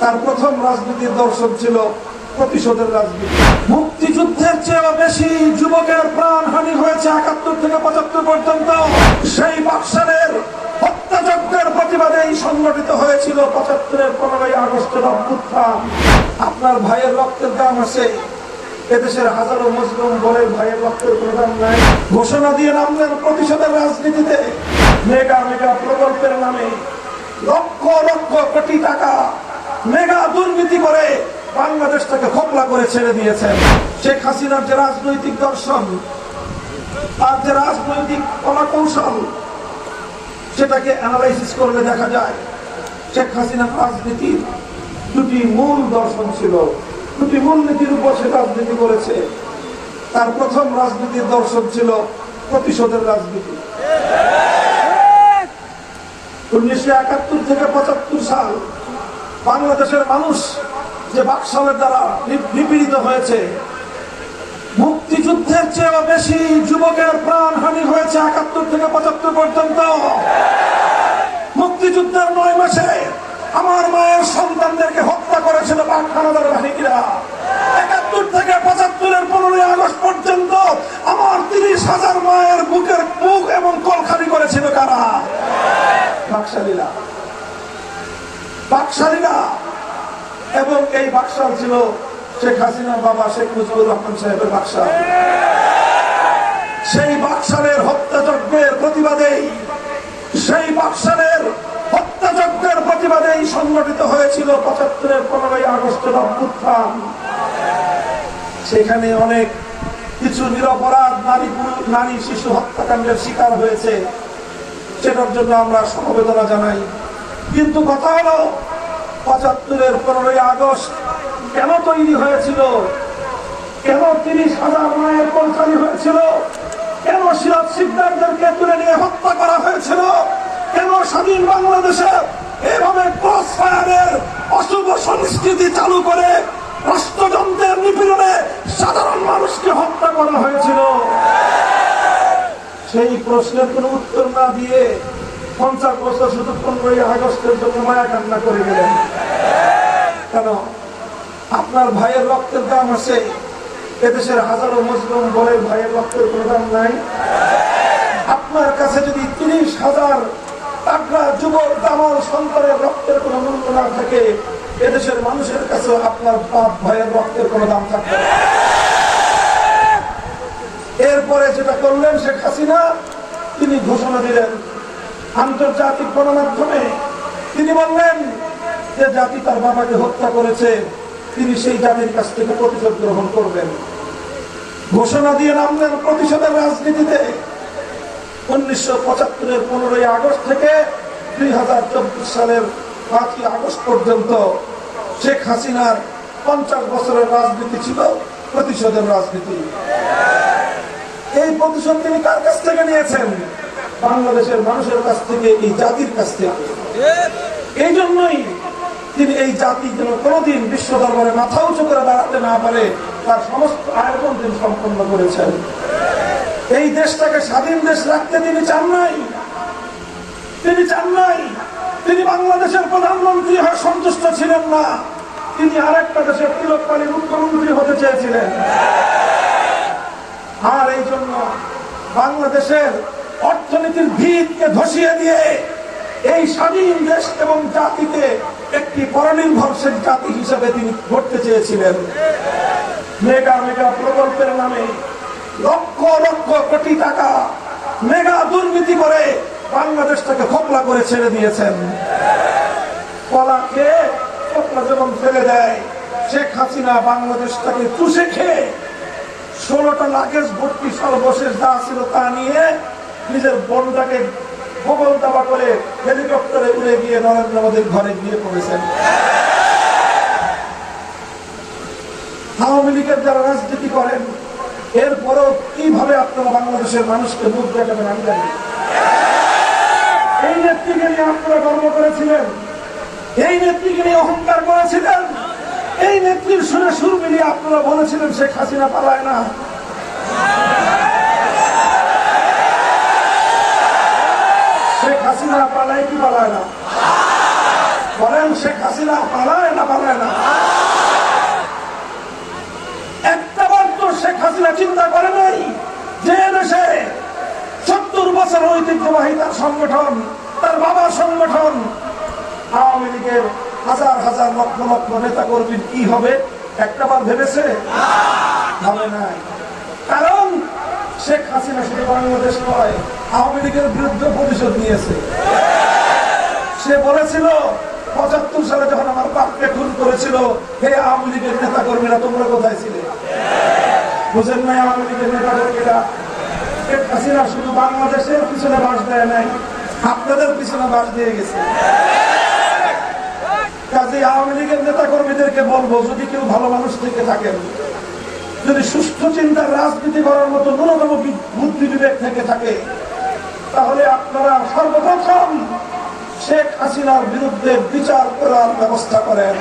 তার প্রথম রাজনীতির দর্শন ছিল প্রতিশোধের রাজনীতি। মুক্তিযুদ্ধের চেয়েও বেশি যুবকের প্রাণহানি হয়েছে একাত্তর থেকে পঁচাত্তর পর্যন্ত। সেই বাকশালের হত্যাযজ্ঞের প্রতিবাদেই সংগঠিত হয়েছিল পঁচাত্তরের পনেরোই আগস্টের অভ্যুত্থান। আপনার ভাইয়ের রক্তের দাম আছে। এদেশের হাজারো মুসলিম বলে ভাইয়ের রক্তের কোনো দাম নাই। ঘোষণা দিয়ে নামলেন প্রতিশোধের রাজনীতিতে। মেগা মেগা প্রকল্পের নামে লক্ষ লক্ষ কোটি টাকা মেগা দুর্নীতি করে বাংলাদেশটাকে খোকলা করে ছেড়ে দিয়েছেন শেখ হাসিনার যে রাজনৈতিক দর্শন, তার যে রাজনৈতিক কলাকৌশল, সেটাকে অ্যানালাইসিস করলে দেখা যায় শেখ হাসিনার রাজনীতির দুটি মূল দর্শন ছিল। দুটি মূল নীতির উপর সে রাজনীতি করেছে। তার প্রথম রাজনীতির দর্শন ছিল প্রতিশোধের রাজনীতি। উনিশশো একাত্তর থেকে পঁচাত্তর সাল বাংলাদেশের মানুষ যে বাকশালের দ্বারা নিপীড়িত হয়েছে, মুক্তিযুদ্ধের চেয়েও বেশি যুবকের প্রাণ হানি হয়েছে একাত্তর থেকে পঁচাত্তর পর্যন্ত। মুক্তিযুদ্ধের নয় মাসে আমার মায়ের সন্তানদেরকে হত্যা করেছিল বাঘ হানাদার বাহিনীরা। একাত্তর থেকে পঁচাত্তরের পনেরোই আগস্ট পর্যন্ত আমার তিরিশ হাজার মায়ের বুকের বুক এবং কলখালি করেছিল কারা বাকশালীরা বাকশালীরা এবং এই বাকশাল ছিল শেখ হাসিনার বাবা শেখ মুজিবুর রহমান সাহেবের বাকশাল। সেই বাকশালের হত্যাযজ্ঞের প্রতিবাদেই, সেই বাকশালের হত্যাযজ্ঞের প্রতিবাদেই সংগঠিত হয়েছিল পঁচাত্তরের পনেরোই আগস্টের অভ্যুত্থান। সেখানে অনেক কিছু নিরপরাধ নারী নারী শিশু হত্যাকাণ্ডের শিকার হয়েছে। সেটার জন্য আমরা সমবেদনা জানাই। কিন্তু কথা হলো পঁচাত্তরের পনেরোই আগস্ট কেন তৈরি হয়েছিল? কেন তিরিশ হাজার মায়ের কলকারি হয়েছিল? কেন সিরাজ সিকদারদেরকে তুলে নিয়ে হত্যা করা হয়েছিল? কেন স্বাধীন বাংলাদেশে এভাবে ক্রস ফায়ারের অশুভ সংস্কৃতি চালু করে রাষ্ট্রযন্ত্রের নিপীড়নে সাধারণ মানুষকে হত্যা করা হয়েছিল? সেই প্রশ্নের কোনো উত্তর না দিয়ে পঞ্চাশ বছর শুধু পনেরোই আগস্টের জন্য মায়া কান্না করে গেলেন। কেন? আপনার ভাইয়ের রক্তের দাম আছে। এদেশের হাজারো মুসলিম বলে ভাইয়ের রক্তের কোনো দাম নাই। আপনার কাছে যদি তিরিশ হাজার টাকরা যুবক দামাল সন্তানের রক্তের কোনো মূল্য না থাকে, এদেশের মানুষের কাছে আপনার বাপ ভাইয়ের রক্তের কোনো দাম থাকবে এরপরে যেটা করলেন শেখ হাসিনা, তিনি ঘোষণা দিলেন আন্তর্জাতিক গণমাধ্যমে তিনি বললেন যে জাতি তার বাবাকে হত্যা করেছে, তিনি সেই জাতির কাছ থেকে প্রতিশোধ গ্রহণ করবেন। ঘোষণা দিয়ে নামলেন প্রতিশোধের রাজনীতিতে। উনিশশো পঁচাত্তরের পনেরোই আগস্ট থেকে দুই হাজার চব্বিশ সালের পাঁচই আগস্ট পর্যন্ত শেখ হাসিনার পঞ্চাশ বছরের রাজনীতি ছিল প্রতিশোধের রাজনীতি। এই প্রতিশোধ তিনি কার কাছ থেকে নিয়েছেন? বাংলাদেশের মানুষের কাছ থেকে, এই জাতির কাছ থেকে। এই জন্যই তিনি এই জাতি যেন কোনোদিন বিশ্ব দরবারে মাথা উঁচু করে দাঁড়াতে না পারে, তার সমস্ত আয়োজন তিনি সম্পন্ন করেছেন। এই দেশটাকে স্বাধীন দেশ রাখতে তিনি চান নাই। তিনি চান নাই। তিনি বাংলাদেশের প্রধানমন্ত্রী হয়ে সন্তুষ্ট ছিলেন না। তিনি আরেকটা দেশের তিলককালী মুখ্যমন্ত্রী হতে চেয়েছিলেন। আর এই জন্য বাংলাদেশের অর্থনীতির ভিতকে ধসিয়ে দিয়ে এই স্বাধীন দেশ এবং জাতিকে একটি পরনির্ভরশীল জাতি হিসেবে তিনি গড়তে চেয়েছিলেন। মেগা মেগা প্রকল্পের নামে লক্ষ লক্ষ কোটি টাকা মেগা দুর্নীতি করে বাংলাদেশটাকে খোকলা করে ছেড়ে দিয়েছেন। কলাকে খোকলা যখন ফেলে দেয়, শেখ হাসিনা বাংলাদেশটাকে চুষে খেয়ে ষোলোটা লাগেজ ভর্তি সর্বশেষ যা ছিল তা নিয়ে নিজের বোনটাকে গোবল দাবা করে হেলিকপ্টারে উড়ে গিয়ে নরেন্দ্র মোদীর ঘরে গিয়ে পড়েছেন। আওয়ামী লীগের যারা রাজনীতি করেন, এরপরেও কীভাবে আপনারা বাংলাদেশের মানুষকে মুখ দেখাবেন আমি জানি এই নেত্রীকে নিয়ে আপনারা গর্ব করেছিলেন, এই নেত্রীকে নিয়ে অহংকার করেছিলেন, এই নেত্রীর সুরে সুর মিলিয়ে আপনারা বলেছিলেন শেখ হাসিনা পালায় না। হাসিনা পালায় কি পালায় না? বলেন শেখ হাসিনা পালায় না পালায় না? একটা তো শেখ হাসিনা চিন্তা করে নাই যে দেশে সত্তর বছর ঐতিহ্যবাহী তার সংগঠন, তার বাবার সংগঠন, আওয়ামী লীগের হাজার হাজার লক্ষ লক্ষ নেতা কর্মীর কি হবে? একটা বার ভেবেছে? ভাবে নাই। কারণ শেখ হাসিনা শুধু বাংলাদেশ নয় আওয়ামী লীগের বিরুদ্ধে প্রতিশোধ নিয়েছে। সে বলেছিল, পঁচাত্তর সালে যখন আমার বাপকে খুন করেছিল, হে আওয়ামী লীগের নেতা কর্মীরা তোমরা কোথায় ছিলে? বুঝেন নাই আওয়ামী লীগের নেতা কর্মীরা শেখ হাসিনা শুধু বাংলাদেশের পিছনে বাস দেয় নাই, আপনাদের পিছনে বাস দিয়ে গেছে। কাজে আওয়ামী লীগের নেতা কর্মীদেরকে বলব, যদি কেউ ভালো মানুষ থেকে থাকেন, যদি সুস্থ চিন্তার রাজনীতি করার মতো ন্যূনতম বুদ্ধি বিবেক থেকে থাকে তাহলে আপনারা সর্বপ্রথম শেখ হাসিনার বিরুদ্ধে বিচার করার ব্যবস্থা করেন।